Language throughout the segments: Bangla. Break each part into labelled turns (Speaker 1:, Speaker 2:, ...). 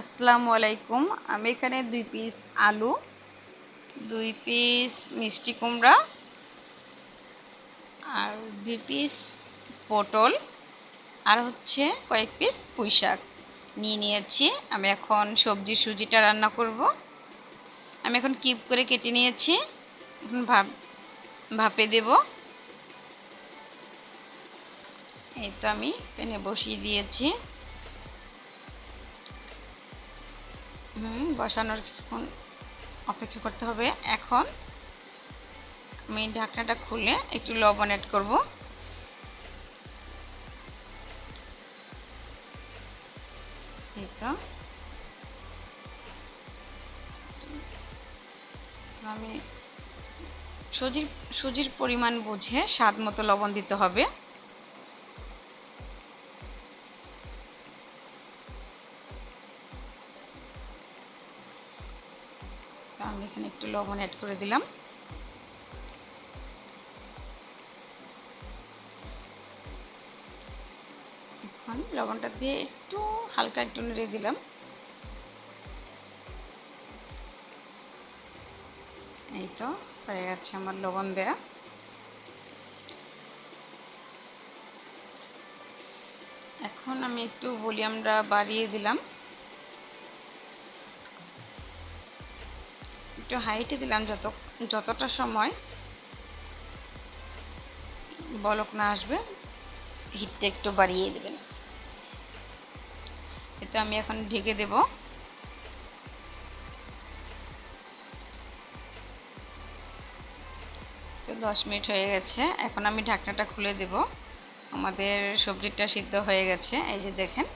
Speaker 1: আসসালামু আলাইকুম। আমি এখানে দুই পিস আলু, দুই পিস মিষ্টি কুমড়া আর দুই পিস পটল আর হচ্ছে কয়েক পিস পুঁই শাক নিয়ে নিয়েছি। আমি এখন সবজি সুজিটা রান্না করব। আমি এখন কিপ করে কেটে নিয়েছি। এখন ভাপ, ভাপে দেব। এই তো আমি পেনে বসিয়ে দিয়েছি। বসানোর কিছুক্ষণ অপেক্ষা করতে হবে। এখন আমি ঢাকনাটা খুলে একটু লবণ অ্যাড করব। এই তো। আমি সুজির সুজির পরিমাণ বুঝে স্বাদ মতো লবণ দিতে হবে। লবণ অ্যাড করে দিলাম। এখন লবণটা দিয়ে একটু হালকা একটু নেড়ে দিলাম। এই তো, হয়ে গেছে আমার লবণ দেয়া। এখন আমি একটু ভলিউমটা বাড়িয়ে দিলাম। একটু হাইটে দিলাম যত, যতটা সময় বলক না আসবে, হিটটা একটু বাড়িয়ে দেবেন। এতে আমি এখন ঢেকে দেব। তো দশ মিনিট হয়ে গেছে। এখন আমি ঢাকনাটা খুলে দেব। আমাদের সবজিটা সিদ্ধ হয়ে গেছে। এই যে দেখেন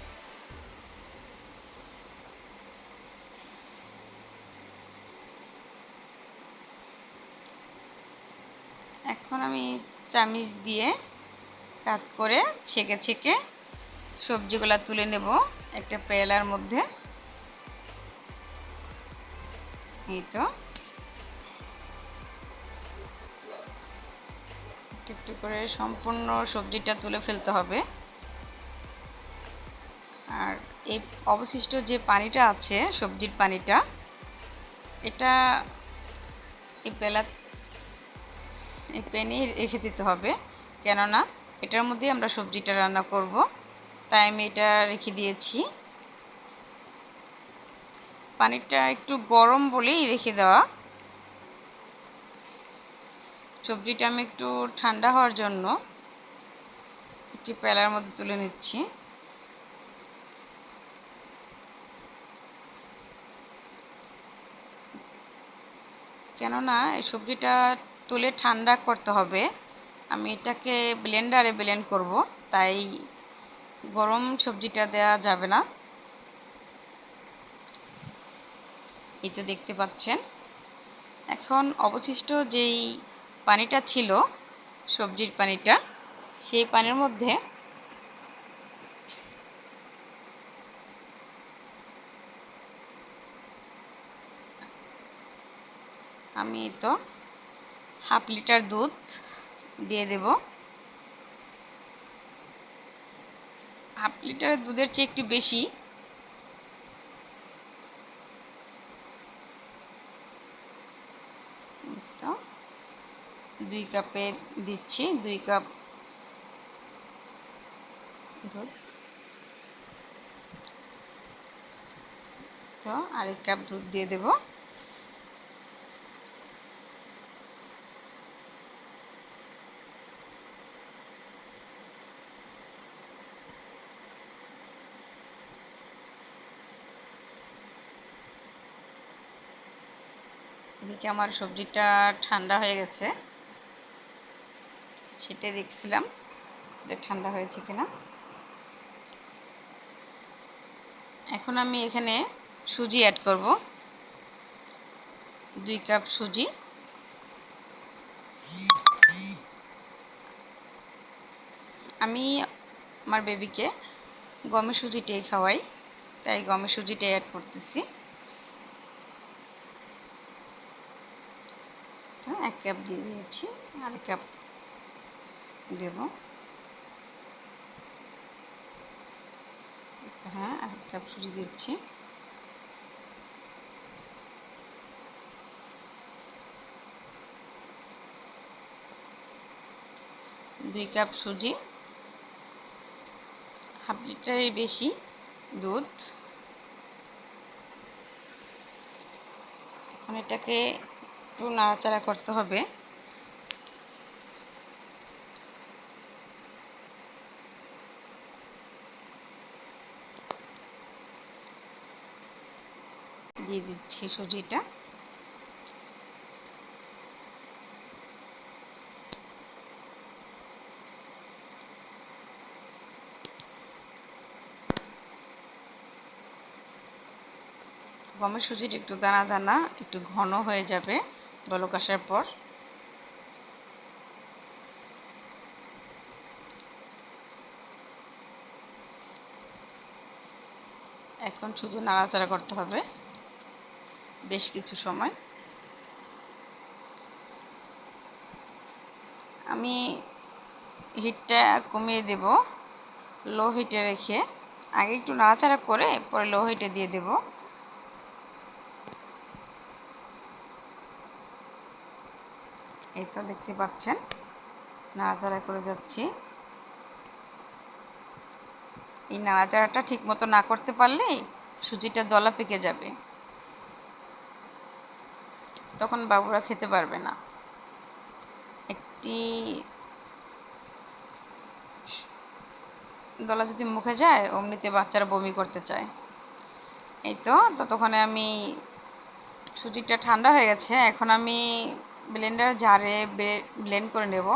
Speaker 1: এখন আমি চামিচ দিয়ে কাত করে ছেঁকে ছেঁকে সবজিগুলো তুলে নেব একটা পেলার মধ্যে। এই তো। একটু করে সম্পূর্ণ সবজিটা তুলে ফেলতে হবে। আর এই অবশিষ্ট যে পানিটা আছে, সবজির পানিটা, এটা এই পেলা এই রেখে দিতে হবে। কেননা এটার মধ্যে আমরা সবজিটা রান্না করব। তাই আমি এটা রেখে দিয়েছি। পানিটা একটু গরম বলেই রেখে দেওয়া। সবজিটা আমি একটু ঠান্ডা হওয়ার জন্য একটি পেলার মধ্যে তুলে নিচ্ছি। কেননা এই সবজিটা তুলে ঠান্ডা করতে হবে। আমি এটাকে ব্লেন্ডারে ব্লেন্ড করব, তাই গরম সবজিটা দেওয়া যাবে না। এই দেখতে পাচ্ছেন। এখন অবশিষ্ট যেই পানিটা ছিল, সবজির পানিটা, সেই পানির মধ্যে আমি তো হাফ লিটার দুধ দিয়ে দেব। হাফ লিটার দুধের চেয়ে একটু বেশি। দুই কাপে দিচ্ছি, দুই কাপ দুধ। তো আরেক কাপ দুধ দিয়ে দেবো। এদিকে আমার সবজিটা ঠান্ডা হয়ে গেছে। সেটা দেখছিলাম যে ঠান্ডা হয়েছে কিনা। এখন আমি এখানে সুজি অ্যাড করব। দুই কাপ সুজি। আমি আমার বেবিকে গমের সুজিটাই খাওয়াই, তাই গমের সুজিটাই অ্যাড করতেছি। ক্যাপ দিয়ে দিয়েছি, আর ক্যাপ দেব। হ্যাঁ আর ক্যাপ সুজি দিচ্ছি। দুই কাপ সুজি, হাফ লিটারের বেশি দুধ। এখন এটাকে একটু নাড়াচাড়া করতে হবে। দিয়ে দিচ্ছি সুজিটা। গমের সুজিটা একটু দানা দানা, একটু ঘন হয়ে যাবে। বলক আসার পর। এখন শুধু নাড়াচাড়া করতে হবে বেশ কিছু সময়। আমি হিটটা কমিয়ে দেব, লো হিটে রেখে। আগে একটু নাড়াচাড়া করে পরে লো হিটে দিয়ে দেব। এই তো দেখতে পাচ্ছেন। নাড়াচাড়া করে যাচ্ছি। এই নাড়াচাড়াটা ঠিক মতো না করতে পারলে সুজিটা দলা পেকে যাবে। তখন বাবুরা খেতে পারবে না। একটি দলা যদি মুখে যায়, অমনিতে বাচ্চারা বমি করতে চায়। এই তো, ততক্ষণে আমি সুজিটা ঠান্ডা হয়ে গেছে। এখন আমি ব্লেন্ডার জারে ব্লেন্ড করে নেব।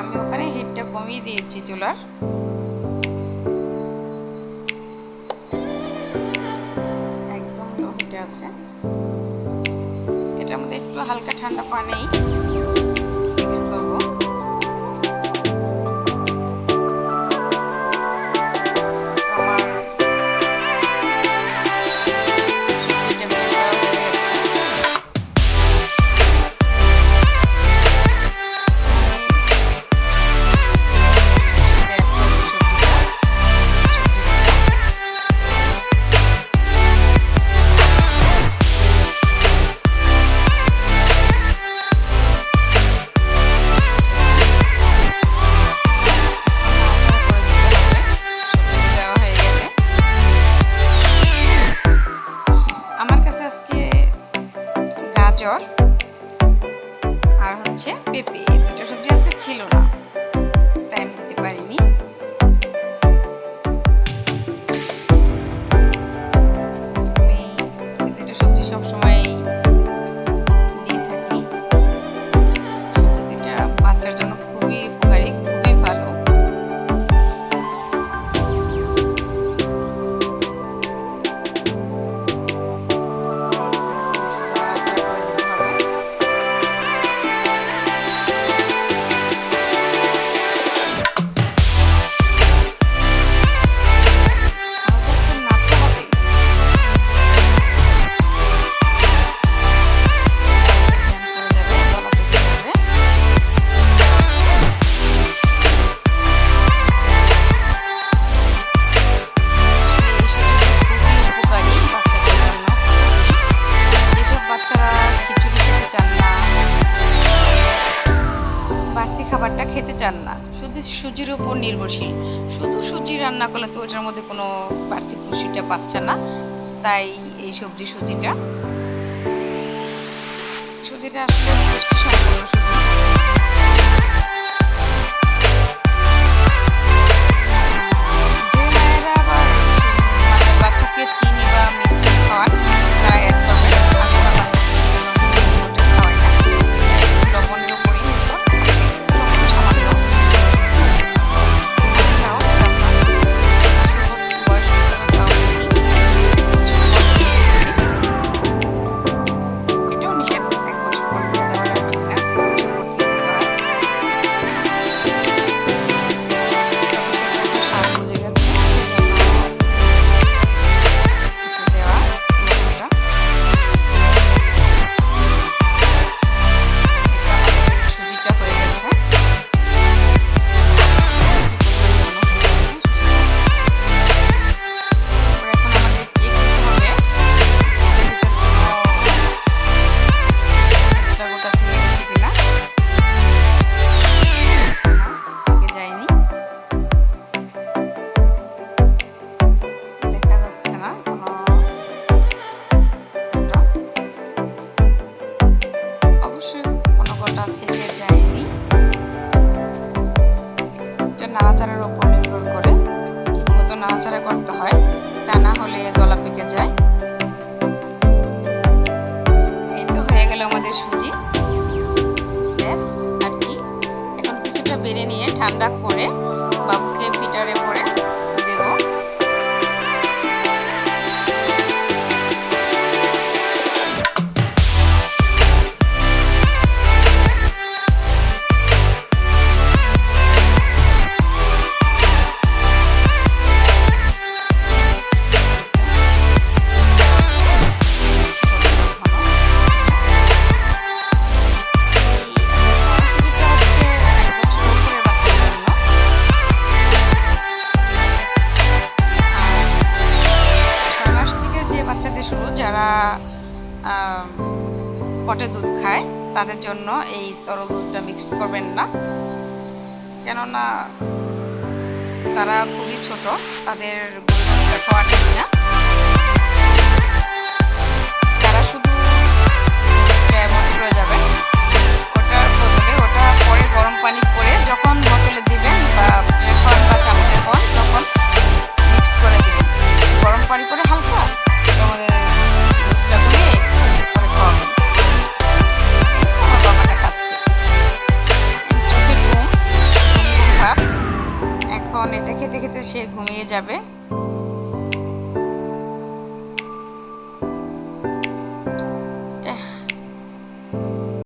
Speaker 1: আমি ওখানে হিটটা কমিয়ে দিয়েছি চুলার। একদম লো হিটে আছে। এটার মধ্যে একটু হালকা ঠান্ডা পানি। সবজি আজকে ছিল না ওটার মধ্যে কোনো বাড়তি খুশিটা পাচ্ছে না। তাই এই সবজি সুজিটা। সুজিটা আসলে ঠান্ডা করে বাবুকে পিটারে পরে খায়, তাদের জন্য এই তরল দুধটা মিক্স করবেন না। কেননা তারা খুবই ছোট, তাদের খাওয়া না। যাবে।